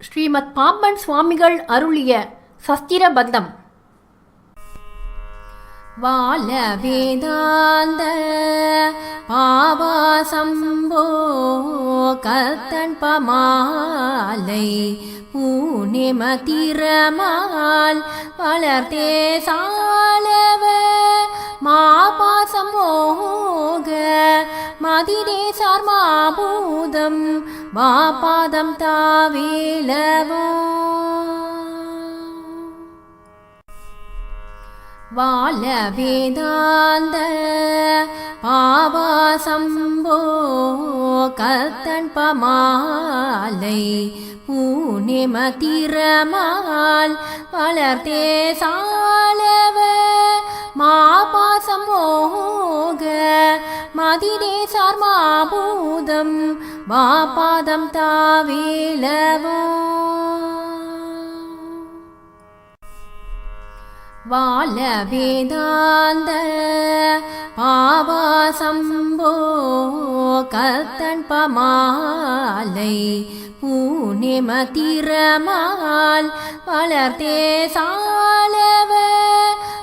ஸ்ரீமத் பாம்பன் சுவாமிகள் அருளிய சஸ்திர பந்தம் வாழ வேதாந்த பாவாசம்போ கத்தன் பமாலை பூனிமதிரமால் வளர்த்தே சாலவ மாபாசம் மதிரே சார்மாபூதம் வாபாதம் தாவேலவோ. வாழ வேதாந்த பாவாசம்போ கத்தன் பமாலை பூனிமதிரமால் வளர்த்தே சாலவ. மாபாசம் மோக மதிரே சார்மாபூதம் வாபாதம் தாவேலவோ. வாழ வேதாந்த பாவாசம்போ கத்தன் பமாலை பூனிமதிரமால் வளர்த்தே சாலவர்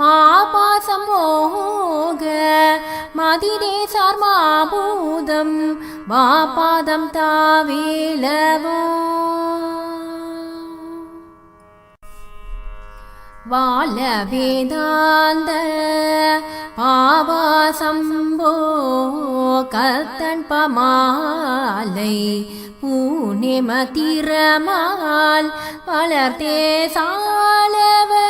மாபாசம் ஓக மதிதேசார் மாபூதம் மாபாதம் தாவேலவோ. வாழ வேதாந்த பாவாசம்போ கத்தன் பமாலை பூனிமதிரமால் வளர்த்தே சாலவர்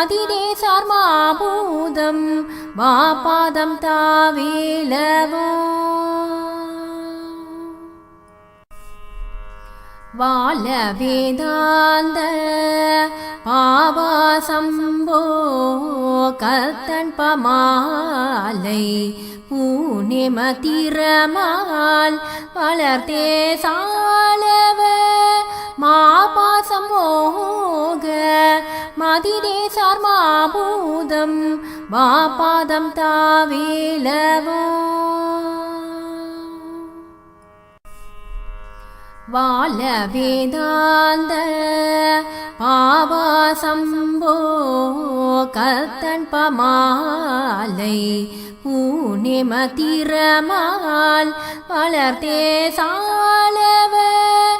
மதிரே சார்மாபூதம் வாபாதம் தாவேலவோ. வாழ வேதாந்த பாவாசம்போ கத்தன் பமாலை பூனிமதிரமால் வளர்த்தே சாலவர் மாபாசம் மோக மதிரே சார்மாபூதம் வாபாதம் தாவேலவோ. வாழ வேதாந்த பாவாசம்போ கத்தன் பமாலை பூனிமதிரமால் வளர்த்தே சாலவர்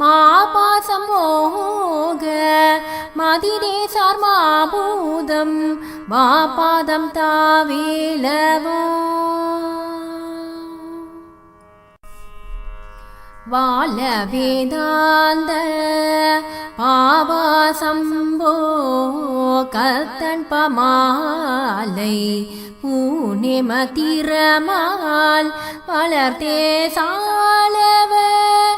மாபாசம் மோக மதிரே சார்மாபூதம் வாபாதம் தாவேலவோ. வாழ வேதாந்த பாவாசம்போ கத்தன் பமாலை பூனிமதிரமால் வளர்த்தே சாலவர்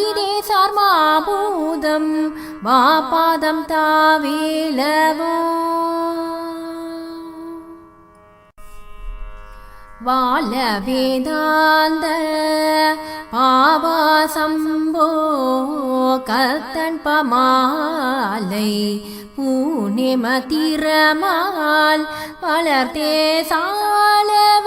மதிரே சார்மாபூதம் வாபாதம் தாவேலவோ. வாழ வேதாந்த பாவாசம்போ கத்தன் பமாலை பூனிமதிரமால் வளர்த்தே சாலவ.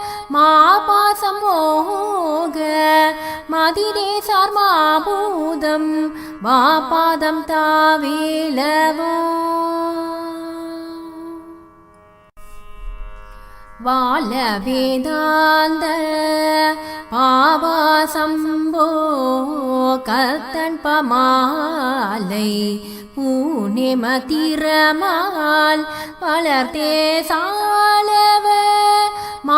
மாபாசம் மோக மதிரே சார்மாபூதம் வாபாதம் தாவேலவோ. வாழ வேதாந்த பாவாசம்போ கத்தன் பமாலை பூனிமதிரமால் வளர்த்தே சாலவ.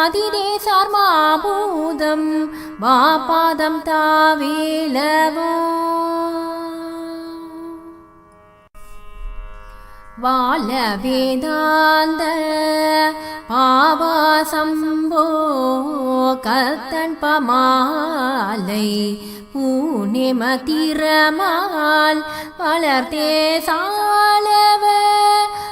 மதிதேசார் மாபூதம் மாபாதம் தாவேலவோ. வாழ வேதாந்த பாவாசம்போ கத்தன் பமாலை பூனிமதிரமால் வளர்த்தே சாலவர்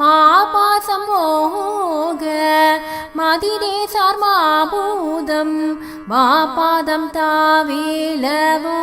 மாபாசம் மோக மதிதேசார் மாபூதம் மாபாதம் தாவேலவோ.